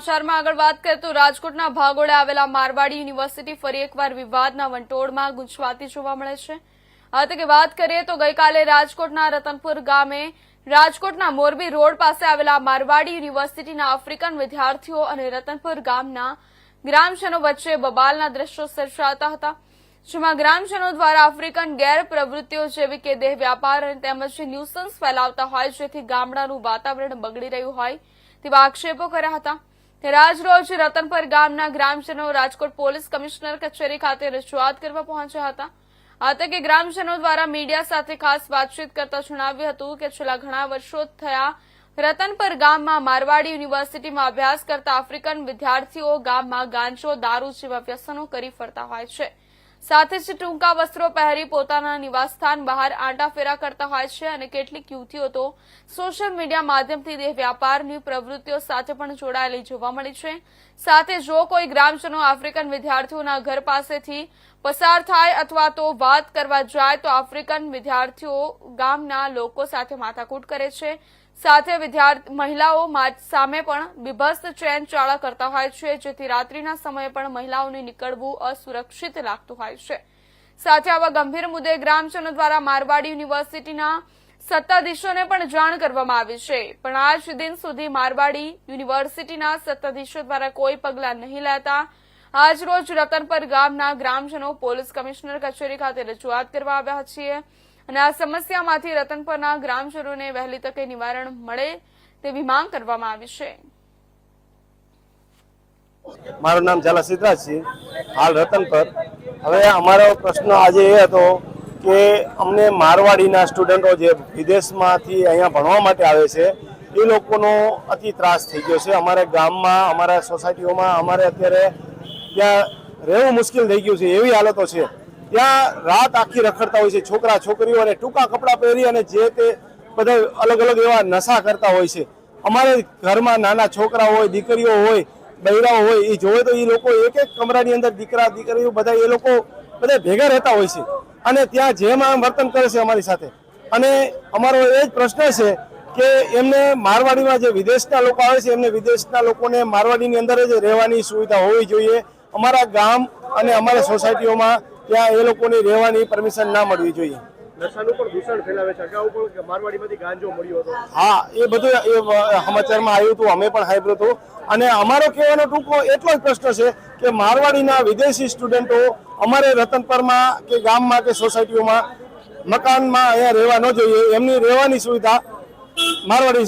સમાચારમાં આગળ વાત કરીએ તો રાજકોટના ભાગોળે આવેલા મારવાડી યુનિવર્સિટી ફરી એકવાર વિવાદના વંટોળમાં ગુંચવાતી જોવા મળે છે. હવે કે વાત કરીએ તો ગઈકાલે રાજકોટના રતનપુર ગામે રાજકોટના મોરબી રોડ પાસે આવેલા મારવાડી યુનિવર્સિટીના આફ્રિકન વિદ્યાર્થીઓ અને રતનપુર ગામના ગ્રામજનો વચ્ચે બબાલના દ્રશ્યો સર્જાતા હતા, જેમાં ગ્રામજનો દ્વારા આફ્રિકન ગેરપ્રવૃત્તિઓ જેવી કે દેહ વ્યાપાર અને તેમજ ન્યુસન્સ ફેલાવતા હોય, જેથી ગામડાનું વાતાવરણ બગડી રહ્યું હોય તેવા આક્ષેપો કર્યા હતા. ત્યારે આજરોજ રતનપર ગામના ગ્રામજનો રાજકોટ પોલીસ કમિશનર કચેરી ખાતે રજૂઆત કરવા પહોંચ્યા હતા. આ તકે ગ્રામજનો દ્વારા મીડિયા સાથે ખાસ વાતચીત કરતા જણાવ્યું હતું કે છેલ્લા ઘણા વર્ષો થયા રતનપર ગામમાં મારવાડી યુનિવર્સિટીમાં અભ્યાસ કરતા આફ્રિકન વિદ્યાર્થીઓ ગામમાં ગાંજો, દારૂ જેવા વ્યસનો કરી ફરતા હોય છે. સાથે જ ટૂંકા વસ્ત્રો પહેરી પોતાના નિવાસસ્થાન બહાર આંટાફેરા કરતા હોય છે અને કેટલીક યુવતીઓ તો સોશિયલ મીડિયા માધ્યમથી દેહ વ્યાપારની પ્રવૃત્તિઓ સાથે પણ જોડાયેલી જોવા મળી છે. સાથે જો કોઈ ગ્રામજનો આફ્રિકન વિદ્યાર્થીઓના ઘર પાસેથી પસાર થાય અથવા તો વાત કરવા જાય તો આફ્રિકન વિદ્યાર્થીઓ ગામના લોકો સાથે માથાકૂટ કરે છે. સાથે વિદ્યાર્થી મહિલાઓ સામે પણ બીભત્સ ચેન ચાળા કરતા હોય છે, જેથી રાત્રિના સમયે પણ મહિલાઓને નીકળવું અસુરક્ષિત લાગતું હોય છે. સાથે આવા ગંભીર મુદ્દે ગ્રામજનો દ્વારા મારવાડી યુનિવર્સિટીના સત્તાધીશોને પણ જાણ કરવામાં આવી છે. પણ આજ દિન સુધી મારવાડી યુનિવર્સિટીના સત્તાધીશો દ્વારા કોઈ પગલાં નહીં લેતા આજરોજ રતનપર ગામના ગ્રામજનો પોલીસ કમિશનર કચેરી ખાતે રજૂઆત કરવા આવ્યા છીએ. અને આ સમસ્યામાંથી રતનપરના ગ્રામજનોને વહેલી તકે નિવારણ મળે તેવી માંગ કરવામાં આવી છે. મારું નામ ઝાલા સિદ્ધરાજ છે હાલ રતનપર હવે અમારો પ્રશ્ન આજે એ હતો કે અમને મારવાડીના સ્ટુડન્ટો જે વિદેશમાંથી અહીંયા ભણવા માટે આવે છે, એ લોકોનો અતિ ત્રાસ થઈ ગયો છે. અમારા ગામમાં, અમારા સોસાયટીઓમાં, અમારે અત્યારે ત્યાં રહેવું મુશ્કેલ થઈ ગયું છે, એવી હાલતો છે. ત્યાં રાત આખી રખડતા હોય છે. છોકરા છોકરીઓ અને ટૂંકા કપડાં પહેરી અને જે તે બધા અલગ અલગ એવા નશા કરતા હોય છે. અમારે ઘરમાં નાના છોકરા હોય, દીકરીઓ હોય, બૈરાઓ હોય, એ જોવે તો એ લોકો એક એક કમરાની અંદર દીકરા, દીકરીઓ બધા એ લોકો બધા ભેગા રહેતા હોય છે. અને ત્યાં જેમ આમ વર્તન કરે છે અમારી સાથે. અને અમારો એ જ પ્રશ્ન છે કે એમને મારવાડીમાં જે વિદેશના લોકો આવે છે, એમને વિદેશના લોકોને મારવાડીની અંદર જ રહેવાની સુવિધા હોવી જોઈએ. અમારા ગામ અને અમારા સોસાયટીઓમાં ત્યાં એ લોકોની રહેવાની પરમિશન ના મળવી જોઈએ. નશાનું પણ દૂષણ ફેલાવે છે. અગાઉ પણ મારવાડીમાંથી ગાંજો મળ્યો હતો. હા એ બધું એ સમાચારમાં આવ્યું હતું. અમે પણ સાંભળ્યું હતું. અને અમારો કહેવાનો ટૂંકો એટલો જ પ્રશ્ન છે કે મારવાડીના વિદેશી સ્ટુડન્ટો અમારે રતનપરમાં કે ગામમાં કે સોસાયટીઓમાં મકાનમાં અહીંયા રહેવા ન જોઈએ. એમની રહેવાની સુવિધા મારવાડી